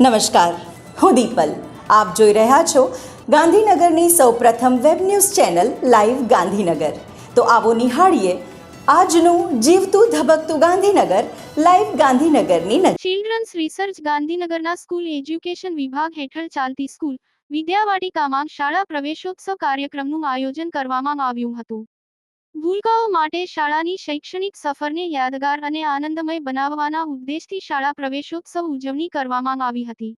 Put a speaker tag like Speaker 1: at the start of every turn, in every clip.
Speaker 1: નમસ્કાર. હું દીપલ. આપ જોઈ રહ્યા છો ગાંધીનગરની સૌપ્રથમ web news channel live Gandhinagar. તો આવો નિહાળીએ આજનું જીવતું ધબકતું ગાંધીનગર લાઈવ ગાંધીનગરની નજીક
Speaker 2: ચિલ્ડ્રન્સ રિસર્ચ ગાંધીનગરના સ્કૂલ એજ્યુકેશન વિભાગ હેઠળ ચાલતી સ્કૂલ વિદ્યાવાટિકામાં શાળા પ્રવેશોત્સવ કાર્યક્રમનું આયોજન કરવામાં આવ્યું હતું. ભૂલકાઓ માટે શાળાની શૈક્ષણિક સફરને યાદગાર અને આનંદમય બનાવવાના ઉદ્દેશથી શાળા પ્રવેશોત્સવ ઉજવણી કરવામાં આવી હતી.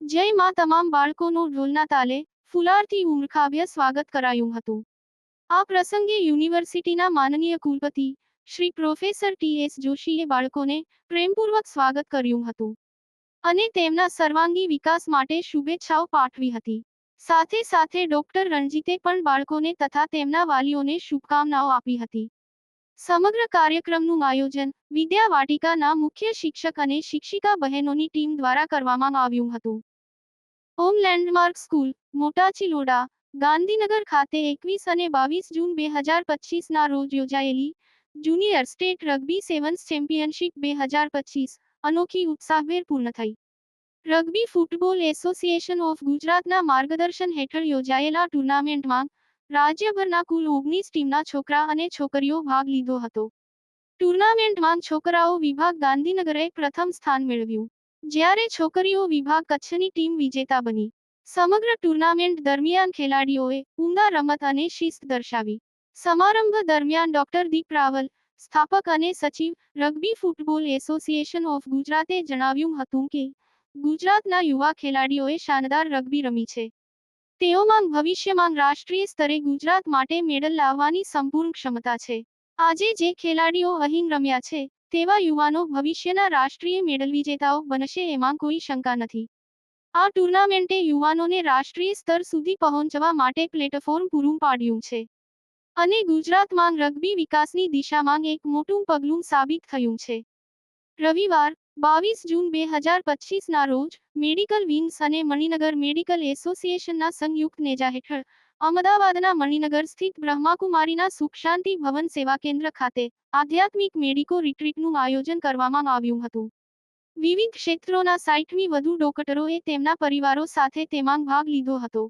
Speaker 2: જયમાં તમામ બાળકોનું ઢોલના તાલે, ફુલારથી ઉમળખાવ્ય સ્વાગત કરાયું હતું. આ પ્રસંગે યુનિવર્સિટીના માનનીય કુલપતિ, શ્રી પ્રોફેસર ટી એસ જોશીએ બાળકોને પ્રેમપૂર્વક સ્વાગત કર્યું હતું અને તેમના સર્વાંગી વિકાસ માટે શુભેચ્છાઓ પાઠવી હતી. સાથે સાથે ડોક્ટર રણજીતે પણ બાળકોને તથા તેમના વાલીઓને શુભકામનાઓ આપી હતી. સમગ્ર કાર્યક્રમનું આયોજન વિદ્યા વાટિકાના મુખ્ય શિક્ષક અને શિક્ષિકા બહેનોની ટીમ દ્વારા કરવામાં આવ્યું હતું. Home landmark school Motachiloda Gandhinagar ખાતે એકવીસ અને બાવીસ જૂન બે હજાર પચીસના રોજ યોજાયેલી junior state rugby sevens championship બે હજાર પચીસ અનોખી ઉત્સાહભેર પૂર્ણ થઈ. રગ્બી ફૂટબોલ એસોસિએશન ઓફ ગુજરાતના માર્ગદર્શન હેઠળ યોજાયેલા ટુર્નામેન્ટમાં રાજ્યભરના કુલ ઓગણીસ ટીમના છોકરા અને છોકરીઓ ભાગ લીધો હતો. ટુર્નામેન્ટમાં છોકરાઓ વિભાગ ગાંધીનગરે પ્રથમ સ્થાન મેળવ્યું, જ્યારે છોકરીઓ વિભાગ કચ્છની ટીમ વિજેતા બની. સમગ્ર ટુર્નામેન્ટ દરમિયાન ખેલાડીઓએ ઉમદા રમત અને શિસ્ત દર્શાવી. સમારંભ દરમિયાન ડોક્ટર દીપ રાવલ, સ્થાપક અને સચિવ રગ્બી ફૂટબોલ એસોસિએશન ઓફ ગુજરાતે જણાવ્યું હતું કે ગુજરાતના યુવા ખેલાડીઓએ શાનદાર રગ્બી રમી છે. તેઓમાં ભવિષ્યમાં રાષ્ટ્રીય સ્તરે ગુજરાત માટે મેડલ લાવવાની સંપૂર્ણ ક્ષમતા છે. આજે જે ખેલાડીઓ અહીં રમ્યા છે, તેવા યુવાનો ભવિષ્યના રાષ્ટ્રીય મેડલ વિજેતાઓ બનશે એમાં કોઈ શંકા નથી. આ ટુર્નામેન્ટે યુવાનોને રાષ્ટ્રીય સ્તર સુધી પહોંચવા માટે પ્લેટફોર્મ પૂરું પાડ્યું છે. અને ગુજરાતમાં રગ્બી વિકાસની દિશામાં એક મોટું પગલું સાબિત થયું છે. રવિવાર બાવીસ જૂન બે હજાર પચીસના રોજ મેડિકલ વિંગ્સ અને મણિનગર મેડિકલ એસોસિએશનના સંયુક્ત નેજા હેઠળ અમદાવાદના મણિનગર સ્થિત બ્રહ્માકુમારીના સુખ શાંતિ ભવન સેવા કેન્દ્ર ખાતે આધ્યાત્મિક મેડિકો રિટ્રીટનું આયોજન કરવામાં આવ્યું હતું. વિવિધ ક્ષેત્રોના સાઠમી વધુ ડોક્ટરોએ તેમના પરિવારો સાથે તેમાં ભાગ લીધો હતો.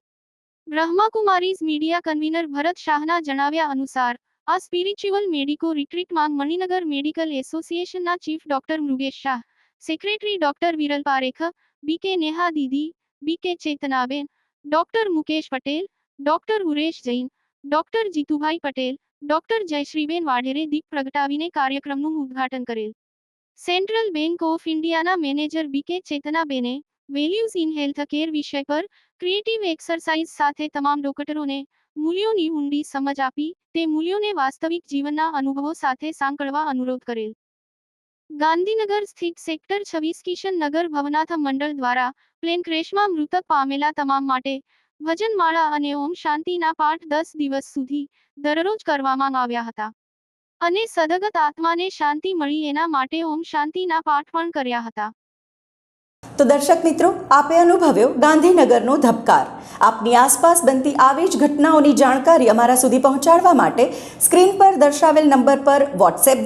Speaker 2: બ્રહ્માકુમારીઝ મીડિયા કન્વીનર ભરત શાહના જણાવ્યા અનુસાર, આ સ્પિરિચ્યુઅલ મેડિકો રિટ્રીટમાં મણિનગર મેડિકલ એસોસિએશનના chief doctor Mrugesh Shah secretary doctor Viral Parekh B K Neha Didi B K Chetnaben doctor Mukesh Patel doctor Uresh Jain doctor Jitubhai Patel doctor Jayshreeben વાઢેરે દીપ પ્રગટાવીને કાર્યક્રમનું ઉદ્ઘાટન કરેલ સેન્ટ્રલ બેંક ઓફ ઇન્ડિયાના manager B K ચેતનાબેને values in health care વિષય પર creative exercise સાથે તમામ ડોક્ટરોને મૂલ્યોની ઊંડી સમજ આપી તે મૂલ્યોને વાસ્તવિક જીવનના અનુભવો સાથે સાંકળવા અનુરોધ કરેલ ગાંધીનગર સ્થિત સેક્ટર છવ્વીસ કિશન નગર ભવનાથ મંડળ દ્વારા પ્લેન ક્રેશમાં મૃતક પામેલા તમામ માટે ભજનમાળા અને ઓમ શાંતિના પાઠ દસ દિવસ સુધી દરરોજ કરવામાં આવ્યા હતા. અને સદગત આત્માને શાંતિ મળી એના માટે ઓમ શાંતિના પાઠ પણ કર્યા હતા.
Speaker 1: તો દર્શક મિત્રો, આપે અનુભવ્યો ગાંધીનગરનો ધબકાર. આપની આસપાસ બનતી આવી જ ઘટનાઓની જાણકારી અમારા સુધી પહોંચાડવા માટે સ્ક્રીન પર દર્શાવેલ નંબર પર વોટ્સએપ